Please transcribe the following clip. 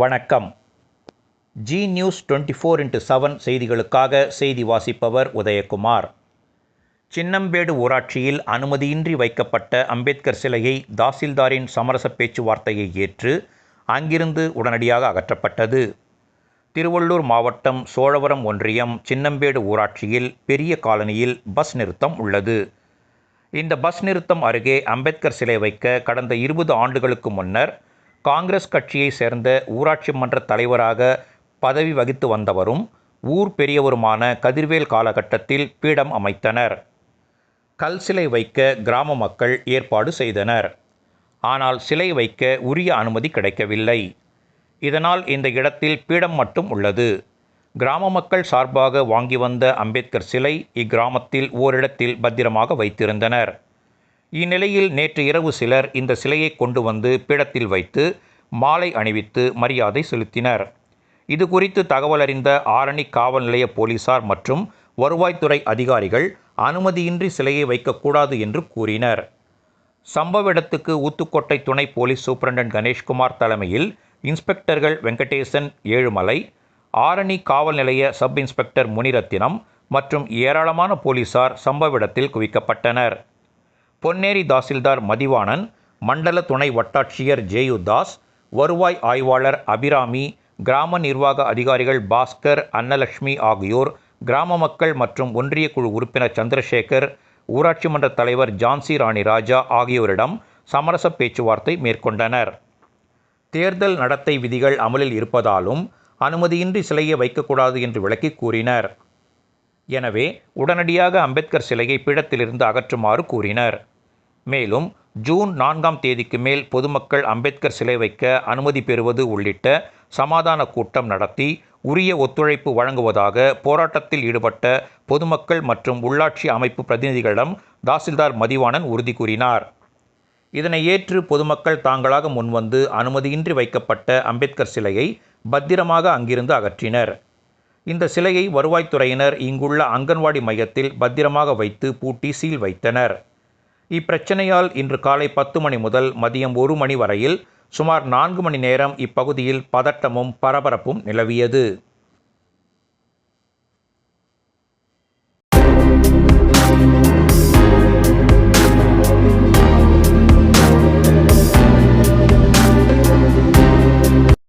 வணக்கம். Zee news twenty four into seven செய்திகளுக்காக செய்தி வாசிப்பவர் உதயகுமார். சின்னம்பேடு ஊராட்சியில் அனுமதியின்றி வைக்கப்பட்ட அம்பேத்கர் சிலையை தாசில்தாரின் சமரச பேச்சுவார்த்தையை ஏற்று அங்கிருந்து உடனடியாக அகற்றப்பட்டது. திருவள்ளூர் மாவட்டம் சோழவரம் ஒன்றியம் சின்னம்பேடு ஊராட்சியில் பெரிய காலனியில் பஸ் நிறுத்தம் உள்ளது. இந்த பஸ் நிறுத்தம் அருகே அம்பேத்கர் சிலை வைக்க கடந்த இருபது ஆண்டுகளுக்கு முன்னர் காங்கிரஸ் கட்சியை சேர்ந்த ஊராட்சி மன்ற தலைவராக பதவி வகித்து வந்தவரும் ஊர் பெரியவருமான கதிர்வேல் காலகட்டத்தில் பீடம் அமைத்தனர். கல் சிலை வைக்க கிராம மக்கள் ஏற்பாடு செய்தனர். ஆனால் சிலை வைக்க உரிய அனுமதி கிடைக்கவில்லை. இதனால் இந்த இடத்தில் பீடம் மட்டும் உள்ளது. கிராம மக்கள் சார்பாக வாங்கி வந்த அம்பேத்கர் சிலை இக்கிராமத்தில் ஓரிடத்தில் பத்திரமாக வைத்திருந்தனர். இந்நிலையில் நேற்று இரவு சிலர் இந்த சிலையை கொண்டு வந்து பீடத்தில் வைத்து மாலை அணிவித்து மரியாதை செலுத்தினர். இது குறித்து தகவல் அறிந்த ஆரணி காவல் நிலைய போலீசார் மற்றும் வருவாய்த்துறை அதிகாரிகள் அனுமதியின்றி சிலையை வைக்கக்கூடாது என்று கூறினர். சம்பவ இடத்துக்கு ஊத்துக்கோட்டை துணை போலீஸ் சூப்பரண்டன்ட் கணேஷ்குமார் தலைமையில் இன்ஸ்பெக்டர்கள் வெங்கடேசன் ஏழுமலை ஆரணி காவல் நிலைய சப் இன்ஸ்பெக்டர் முனிரத்தினம் மற்றும் ஏராளமான போலீசார் சம்பவ இடத்தில் குவிக்கப்பட்டனர். பொன்னேரி தாசில்தார் மதிவாணன் மண்டல துணை வட்டாட்சியர் ஜேயுதாஸ் வருவாய் ஆய்வாளர் அபிராமி கிராம நிர்வாக அதிகாரிகள் பாஸ்கர் அன்னலட்சுமி ஆகியோர் கிராம மக்கள் மற்றும் ஒன்றிய குழு உறுப்பினர் சந்திரசேகர் ஊராட்சி மன்ற தலைவர் ஜான்சி ராணி ராஜா ஆகியோரிடம் சமரச பேச்சுவார்த்தை மேற்கொண்டனர். தேர்தல் நடத்தை விதிகள் அமலில் இருப்பதாலும் அனுமதியின்றி சிலையை வைக்கக்கூடாது என்று விளக்கி கூறினர். எனவே உடனடியாக அம்பேத்கர் சிலையை பீடத்திலிருந்து அகற்றுமாறு கூறினர். மேலும் ஜூன் நான்காம் தேதிக்கு மேல் பொதுமக்கள் அம்பேத்கர் சிலை வைக்க அனுமதி பெறுவது உள்ளிட்ட சமாதான கூட்டம் நடத்தி உரிய ஒத்துழைப்பு வழங்குவதாக போராட்டத்தில் ஈடுபட்ட பொதுமக்கள் மற்றும் உள்ளாட்சி அமைப்பு பிரதிநிதிகளிடம் தாசில்தார் மதிவாணன் உறுதி கூறினார். இதனை ஏற்று பொதுமக்கள் தாங்களாக முன்வந்து அனுமதியின்றி வைக்கப்பட்ட அம்பேத்கர் சிலையை பத்திரமாக அங்கிருந்து அகற்றினர். இந்த சிலையை வருவாய்த்துறையினர் இங்குள்ள அங்கன்வாடி மையத்தில் பத்திரமாக வைத்து பூட்டி சீல் வைத்தனர். இப்பிரச்சனையால் இன்று காலை பத்து மணி முதல் மதியம் ஒரு மணி வரையில் சுமார் நான்கு மணி நேரம் இப்பகுதியில் பதட்டமும் பரபரப்பும் நிலவியது.